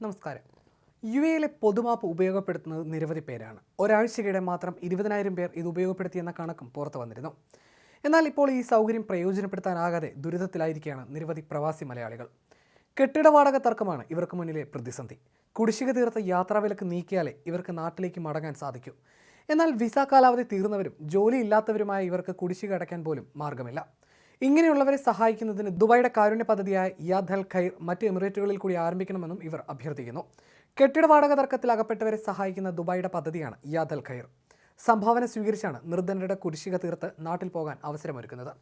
നമസ്കാരം. യു എയിലെ പൊതുമാപ്പ് ഉപയോഗപ്പെടുത്തുന്നത് നിരവധി പേരാണ്. ഒരാഴ്ചയ്ക്കിടെ മാത്രം ഇരുപതിനായിരം പേർ ഇത് ഉപയോഗപ്പെടുത്തിയെന്ന കണക്കും പുറത്തു വന്നിരുന്നു. എന്നാൽ ഇപ്പോൾ ഈ സൗകര്യം പ്രയോജനപ്പെടുത്താനാകാതെ ദുരിതത്തിലായിരിക്കുകയാണ് നിരവധി പ്രവാസി മലയാളികൾ. കെട്ടിട വാടക തർക്കമാണ് ഇവർക്ക് മുന്നിലെ പ്രതിസന്ധി. കുടിശ്ശിക തീർത്ത യാത്രാവിലക്ക് നീക്കിയാലേ ഇവർക്ക് നാട്ടിലേക്ക് മടങ്ങാൻ സാധിക്കൂ. എന്നാൽ വിസ കാലാവധി തീർന്നവരും ജോലിയില്ലാത്തവരുമായ ഇവർക്ക് കുടിശ്ശിക അടയ്ക്കാൻ പോലും മാർഗമില്ല. ഇങ്ങനെയുള്ളവരെ സഹായിക്കുന്നതിന് ദുബായിയുടെ കാരുണ്യ പദ്ധതിയായ യാദ് ഖൈർ മറ്റ് എമിറേറ്റുകളിൽ കൂടി ആരംഭിക്കണമെന്നും ഇവർ അഭ്യർത്ഥിക്കുന്നു. കെട്ടിട വാടക തർക്കത്തിൽ അകപ്പെട്ടവരെ സഹായിക്കുന്ന ദുബായിയുടെ പദ്ധതിയാണ് യാദ് ഖൈർ. സംഭാവന സ്വീകരിച്ചാണ് നിർദ്ധനരുടെ കുടിശ്ശിക തീർത്ത് നാട്ടിൽ പോകാൻ അവസരമൊരുക്കുന്നത്.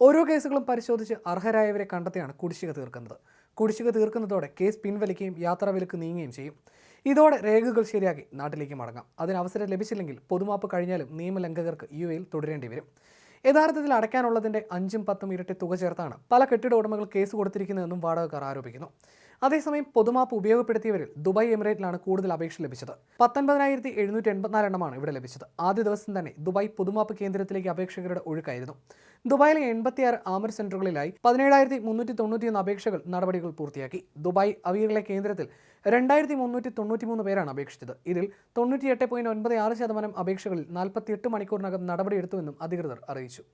ഓരോ കേസുകളും പരിശോധിച്ച് അർഹരായവരെ കണ്ടെത്തിയാണ് കുടിശ്ശിക തീർക്കുന്നത്. കുടിശ്ശിക തീർക്കുന്നതോടെ കേസ് പിൻവലിക്കുകയും യാത്രാവിലക്ക് നീങ്ങുകയും ചെയ്യും. ഇതോടെ രേഖകൾ ശരിയാക്കി നാട്ടിലേക്ക് മടങ്ങാം. അതിന് അവസരം ലഭിച്ചില്ലെങ്കിൽ പൊതുമാപ്പ് കഴിഞ്ഞാലും നിയമലംഘകർക്ക് യു എയിൽ തുടരേണ്ടി വരും. യഥാർത്ഥത്തിൽ അടയ്ക്കാനുള്ളതിന്റെ അഞ്ചും പത്തും ഇരട്ടി തുക ചേർത്താണ് പല കെട്ടിട ഉടമകൾ കേസ് കൊടുത്തിരിക്കുന്നതെന്നും വാടകക്കാർ ആരോപിക്കുന്നു. അതേസമയം പൊതുമാപ്പ് ഉപയോഗപ്പെടുത്തിയവരിൽ ദുബായ് എമിറേറ്റിലാണ് കൂടുതൽ അപേക്ഷ ലഭിച്ചത്. പത്തൊൻപതിനായിരത്തി എഴുന്നൂറ്റി എൺപത്തിനാല് എണ്ണമാണ് ഇവിടെ ലഭിച്ചത്. ആദ്യ ദിവസം തന്നെ ദുബായ് പൊതുമാപ്പ് കേന്ദ്രത്തിലേക്ക് അപേക്ഷകരുടെ ഒഴുക്കായിരുന്നു. ദുബായിലെ എൺപത്തിയാറ് ആമർ സെന്ററുകളിലായി പതിനേഴായിരത്തി മുന്നൂറ്റി തൊണ്ണൂറ്റിയൊന്ന് അപേക്ഷകൾ നടപടികൾ പൂർത്തിയാക്കി. ദുബായ് അവീറിലെ കേന്ദ്രത്തിൽ രണ്ടായിരത്തി മുന്നൂറ്റി തൊണ്ണൂറ്റി മൂന്ന് പേരാണ് അപേക്ഷിച്ചത്. ഇതിൽ തൊണ്ണൂറ്റിയെട്ട് പോയിന്റ് ഒൻപത് ആറ് ശതമാനം അപേക്ഷകളിൽ നാൽപ്പത്തിയെട്ട് മണിക്കൂറിനകം നടപടിയെടുത്തുവെന്നും അധികൃതർ അറിയിച്ചു.